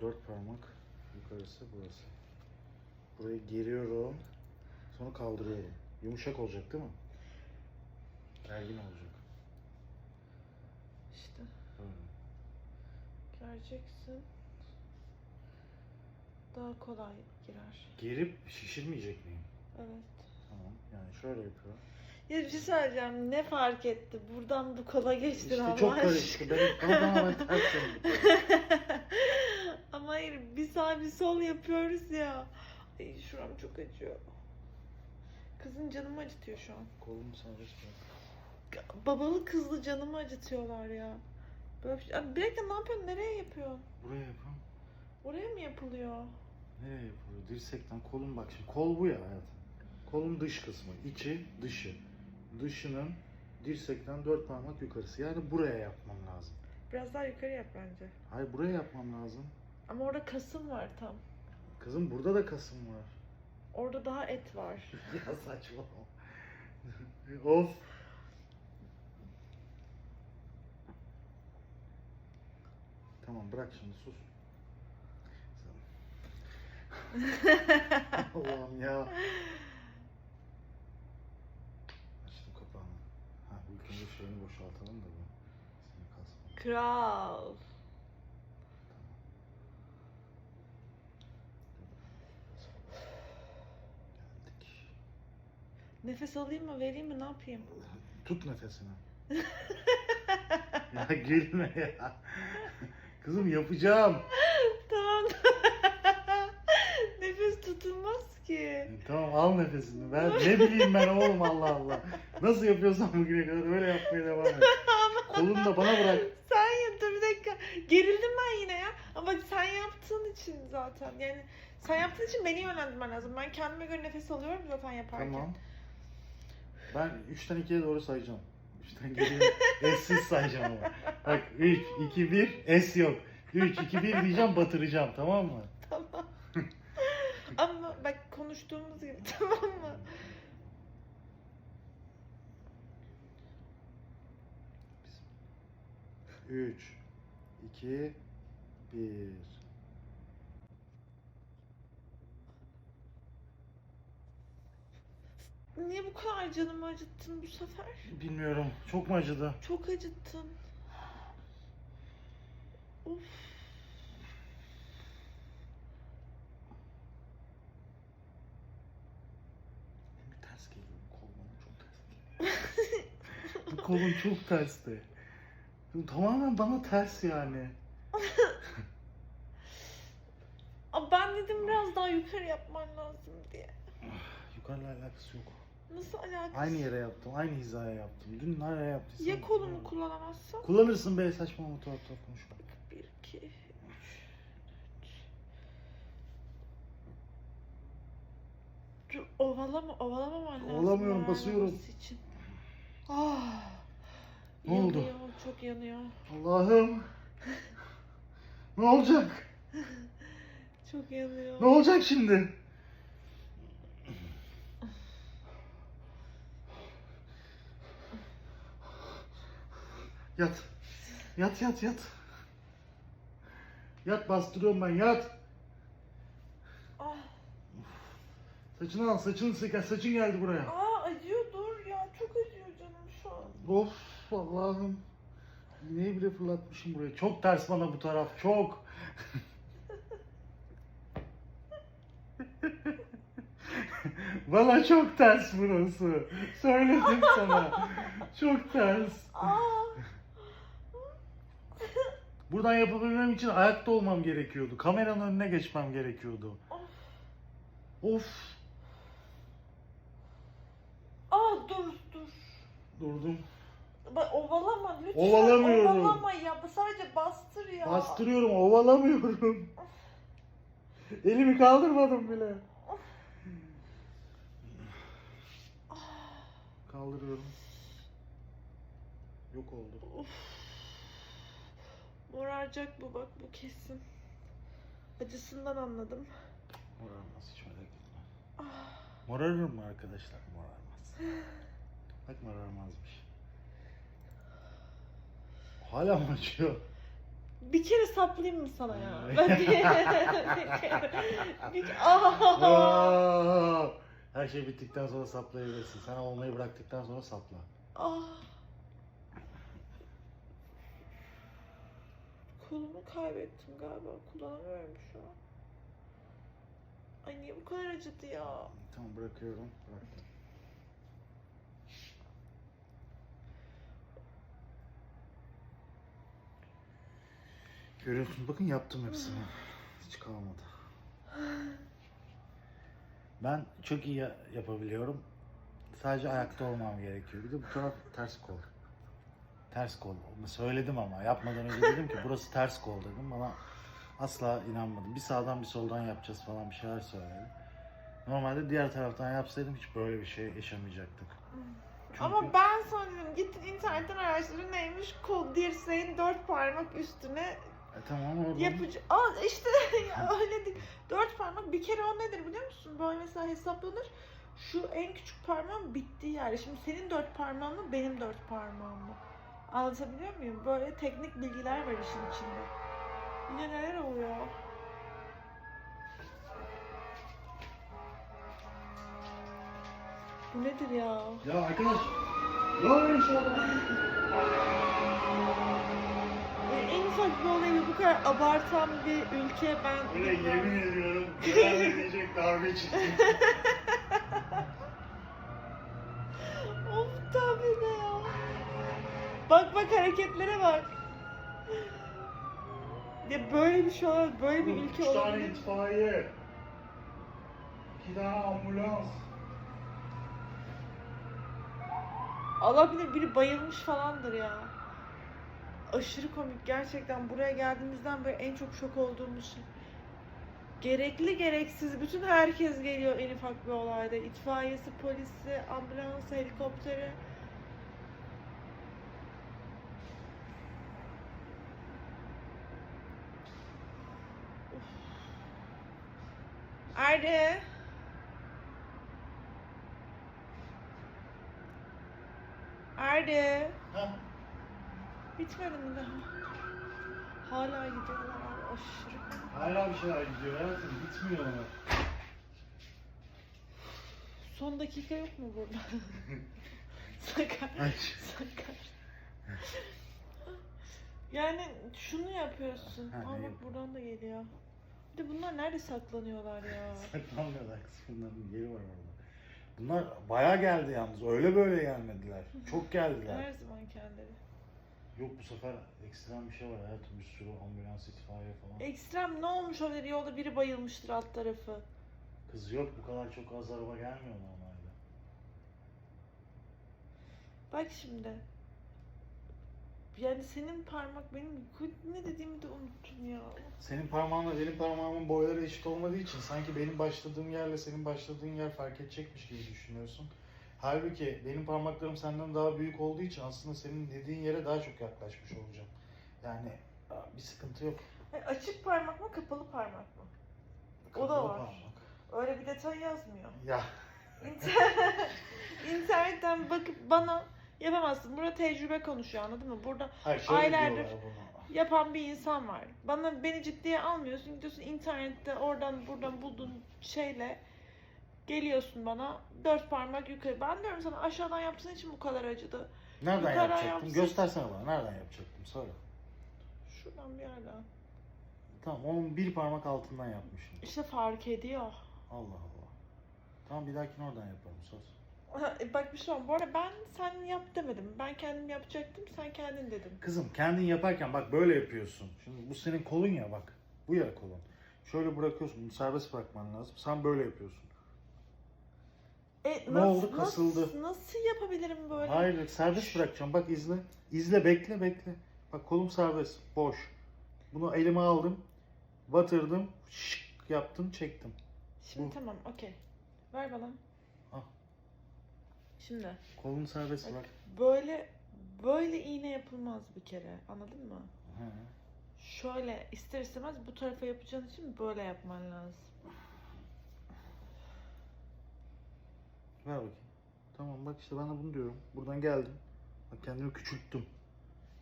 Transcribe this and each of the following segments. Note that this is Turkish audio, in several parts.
Dört parmak yukarısı burası. Burayı geriyorum. Sonra kaldırıyorum. Yumuşak olacak değil mi? Gergin olacak. İşte Böyle. göreceksin. Daha kolay girer. Gerip şişirmeyecek miyim? Evet. Tamam. Yani şöyle yapıyorum. Ya bir şey söyleyeceğim. Ne fark etti? Buradan bu kola geçtin İşte Allah çok karıştı. Benim bana ters döndü. Ama hayır bir sağ bir sol yapıyoruz ya. Ay şuram çok acıyor. Kızın canımı acıtıyor şu an. Serbest bırak. Babalı kızlı canımı acıtıyorlar ya. Böyle bir şey. Abi bir dakika ne yapıyorsun? Nereye yapıyorsun? Buraya yapalım. Oraya mı yapılıyor? Nereye yapılıyor? Dirsekten kolum bak şimdi. Kol bu ya hayatım. Kolun dış kısmı. içi, dışı. Dışının dirsekten dört parmak yukarısı. Yani buraya yapmam lazım. Biraz daha yukarı yap bence. Hayır buraya yapmam lazım. Ama orada kasım var tam. Kızım burada da kasım var. Orada daha et var. ya saçmalama. of. Tamam bırak şimdi sus. Allah'ım ya. Açtım kapağını. Ha önce şeyini boşaltalım da bu. Seni kasma. Kral. Nefes alayım mı vereyim mi ne yapayım? Tut nefesini. ya gülme ya. Kızım yapacağım. tamam. Nefes tutulmaz ki. Tamam al nefesini. Ben ne bileyim ben oğlum Allah Allah. Nasıl yapıyorsan bugüne kadar öyle yapmaya devam et. Kolunu da bana bırak. Sen yap dur bir dakika. Gerildim ben yine ya. Ama sen yaptığın için zaten. Yani sen yaptığın için beni yönlendirmen lazım. Ben kendime göre nefes alıyorum zaten yaparken. Tamam. Ben 3'ten 2'ye doğru sayacağım. 3'ten geriye S'siz sayacağım ama. Bak 3, 2, 1 S yok. 3, 2, 1 diyeceğim batıracağım tamam mı? Tamam. Ama bak konuştuğumuz gibi tamam mı? Üç, iki, bir. Niye bu kadar canımı acıttın bu sefer? Bilmiyorum. Çok mu acıdı? Çok acıttın. Of. Ters geliyor. Bu kol bana çok ters geliyor. bu kolun çok tersti. Tamamen bana ters yani. Ben dedim biraz daha yukarı yapman lazım diye. Yukarıla alakası yok. Nasıl alakası? Aynı yere yaptım. Aynı hizaya yaptım. Dün nereye yaptıysam. Ya kolumu kullanamazsam? Kullanırsın be saçmalama tuhaf tuhaf konuşma. Bir, iki, üç, dört. Dur, ovalama, ovalamaman lazım. Ovalamıyorum, basıyorum. Için. Ah. Ne oldu? Yanıyor, çok yanıyor. Allah'ım. ne olacak? Çok yanıyor. Ne olacak şimdi? Yat. Yat yat yat. Yat bastırıyorum ben yat. Ah, Saçını al saçını sık saçın geldi buraya. aa, acıyor dur ya. Çok acıyor canım şu an. Of Allah'ım. İğneyi bile fırlatmışım buraya. Çok ters bana bu taraf çok. bana çok ters burası. Söyledim sana. Çok ters. Aa. Buradan yapabilmem için ayakta olmam gerekiyordu. Kameranın önüne geçmem gerekiyordu. Of. Of. Aa dur dur. Durdum. Bak ovalama lütfen. Ovalamıyorum. Ovalama ya. Sadece bastır ya. Bastırıyorum, ovalamıyorum. Elimi kaldırmadım bile. Kaldırıyorum. Yok oldu. Of. Moraracak bu bak bu kesin. Acısından anladım. Morarmaz hiç merak etme. Ah. Morarır mı arkadaşlar? Morarmaz. Bak morarmazmış. Hala mı acıyor? Bir kere saplayayım mı sana ya? Ben bir, kere. Bir kere. Aa! Aa! Her şey bittikten sonra saplayabilirsin. Sen olmayı bıraktıktan sonra sapla. Ah. Kolumu kaybettim galiba. Kullanamıyorum şu an. Ay niye bu kadar acıdı ya? Tamam bırakıyorum. Bıraktım. Görüyorsun bakın yaptım hepsini. Hiç kalmadı. Ben çok iyi ya- yapabiliyorum. Sadece ayakta olmam gerekiyor. Bir de bu taraf ters kol. Ters kol. Söyledim ama yapmadan önce dedim ki burası ters kol dedim. Bana asla inanmadım. Bir sağdan bir soldan yapacağız falan bir şeyler söyledi. Normalde diğer taraftan yapsaydım hiç böyle bir şey yaşamayacaktık. Çünkü Ama ben dedim gittin internetten araştırdın neymiş kol dirseğin dört parmak üstüne E tamam orada. yapıcı. Aa işte öyle değil. Dört parmak bir kere o nedir biliyor musun? Böyle mesela hesaplanır. Şu en küçük parmağın bittiği yer. Şimdi senin dört parmağın mı benim dört parmağım mı? Anlatabiliyor muyum? Böyle teknik bilgiler var işin içinde. Yine neler oluyor? Bu nedir ya? Ya arkadaş. Ne oluyor anda? Yani en ufak bir olayı bu kadar abartan bir ülke ben... Böyle yemin ediyorum. Neler edecek darbe çıktı. Of tabii de ya. Bak bak hareketlere bak. Ya böyle bir şey olamaz, böyle bir ülke tane olabilir. itfaiye. İki tane ambulans. Allah bilir biri bayılmış falandır ya. Aşırı komik gerçekten buraya geldiğimizden beri en çok şok olduğumuz şey. Gerekli gereksiz bütün herkes geliyor en ufak bir olayda. İtfaiyesi, polisi, ambulansı, helikopteri. Erdi. Ha? Bitmedi mi daha? Hala gidiyorlar abi aşırı. Hala bir şeyler gidiyor hayatım. Bitmiyor onlar. Son dakika yok mu burada? Sakar. Ay. Sakar. Yani şunu yapıyorsun. Ha, ne bak buradan da geliyor. De bunlar nerede saklanıyorlar ya? Saklanmıyorlar kız bunların yeri var orada. Bunlar bayağı geldi yalnız. Öyle böyle gelmediler. Çok geldiler. Her zaman kendileri. Yok bu sefer ekstrem bir şey var hayatım. Bir sürü ambulans, itfaiye falan. Ekstrem ne olmuş olabilir? Yolda biri bayılmıştır alt tarafı. Kız yok bu kadar çok az araba gelmiyor normalde. Bak şimdi. Yani senin parmak benim ne dediğimi de unuttum ya. Senin parmağınla benim parmağımın boyları eşit olmadığı için sanki benim başladığım yerle senin başladığın yer fark edecekmiş gibi düşünüyorsun. Halbuki benim parmaklarım senden daha büyük olduğu için aslında senin dediğin yere daha çok yaklaşmış olacağım. Yani bir sıkıntı yok. Hayır, açık parmak mı kapalı parmak mı? O da Kapalı var. parmak. Öyle bir detay yazmıyor. Ya İnter- İnternetten bakıp bana yapamazsın. Burada tecrübe konuşuyor anladın mı? Burada hayır şöyle Aylardır. diyorlar bunu. yapan bir insan var. Bana beni ciddiye almıyorsun. Gidiyorsun internette oradan buradan bulduğun şeyle geliyorsun bana dört parmak yukarı. Ben diyorum sana aşağıdan yaptığın için bu kadar acıdı. Nereden Yukarı yapacaktım? yapsın. Göstersene bana nereden yapacaktım söyle. Şuradan bir yerden. Tamam onun bir parmak altından yapmışım. İşte fark ediyor. Allah Allah. Tamam bir dahakine oradan yapalım söz. Ha, e, Bak bir şey var. Bu arada ben sen yap demedim. Ben kendim yapacaktım. Sen kendin dedin. Kızım kendin yaparken bak böyle yapıyorsun. Şimdi bu senin kolun ya bak. Bu ya kolun. Şöyle bırakıyorsun. Bunu serbest bırakman lazım. Sen böyle yapıyorsun. E, Ne oldu? Kasıldı. Nasıl, nasıl yapabilirim böyle? Hayır serbest bırakacağım. Bak izle. İzle bekle bekle. Bak kolum serbest. Boş. Bunu elime aldım. Batırdım. Şık yaptım çektim. Şimdi Bu. tamam okey. Ver bana. Şimdi Kolunu serbest Bak. bırak. böyle böyle iğne yapılmaz bir kere. Anladın mı? Hı. Şöyle ister istemez bu tarafa yapacağın için böyle yapman lazım. Ver bakayım. Tamam bak işte ben de bunu diyorum. Buradan geldim. Bak kendimi küçülttüm.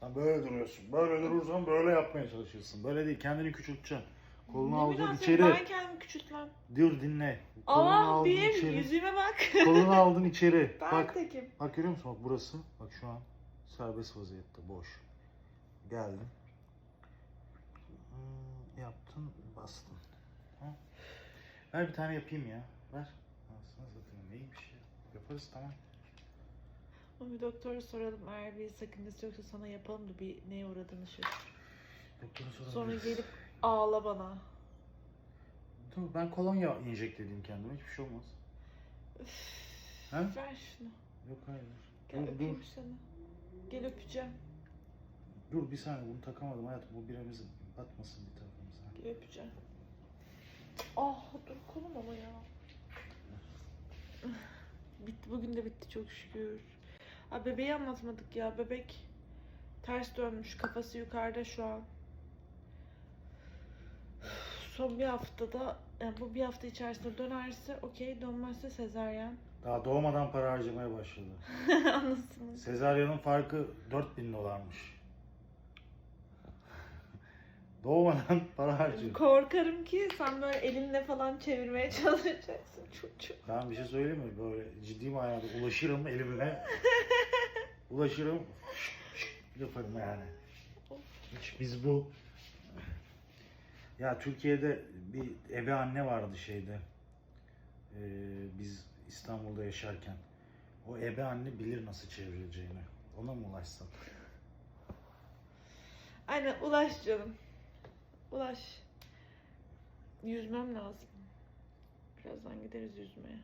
Sen böyle duruyorsun. Böyle durursan böyle yapmaya çalışırsın. Böyle değil. Kendini küçülteceksin. Kolunu münasebet, içeri. Ben kendimi küçültmem. Dur dinle. Kolunu Allah aldın bir içeri. yüzüme bak. Kolunu aldın içeri. ben Bak. tekim. Bak görüyor musun? Bak burası. Bak şu an serbest vaziyette. Boş. Geldin. Hmm, yaptın. Bastın. Ha? Ver bir tane yapayım ya. Ver. Anasını satayım. Neymiş ya? Yaparız tamam. Ama bir doktora soralım eğer bir sakıncası yoksa sana yapalım da bir neye uğradığını şaşır. Doktora soralım. Sonra gelip ağla bana. Dur ben kolonya injekteleyeyim kendime. Hiçbir şey olmaz. Üf, Ha? Ver şunu. Yok hayır. Gel Dur, öpeyim dur. seni. Gel öpeceğim. Dur bir saniye bunu takamadım hayatım. Bu biramızı batmasın bir tarafımıza. Gel öpeceğim. Ah dur kolum ama ya. Bitti bugün de bitti çok şükür. Aa, bebeği anlatmadık ya. Bebek ters dönmüş. Kafası yukarıda şu an. Son bir haftada yani bu bir hafta içerisinde dönerse okey dönmezse sezaryen. Daha doğmadan para harcamaya başladı. Anlasınız. Sezaryen'in farkı 4000 dolarmış. Doğmadan para harcıyor. Korkarım ki sen böyle elinle falan çevirmeye çalışacaksın çocuğu. Ben bir şey söyleyeyim mi? Böyle ciddi manada ulaşırım elimle. ulaşırım. yaparım yani. Hiç biz bu ya Türkiye'de bir ebe anne vardı şeyde. Ee, biz İstanbul'da yaşarken. O ebe anne bilir nasıl çevrileceğini. Ona mı ulaşsak? Aynen ulaş canım. Ulaş. Yüzmem lazım. Birazdan gideriz yüzmeye.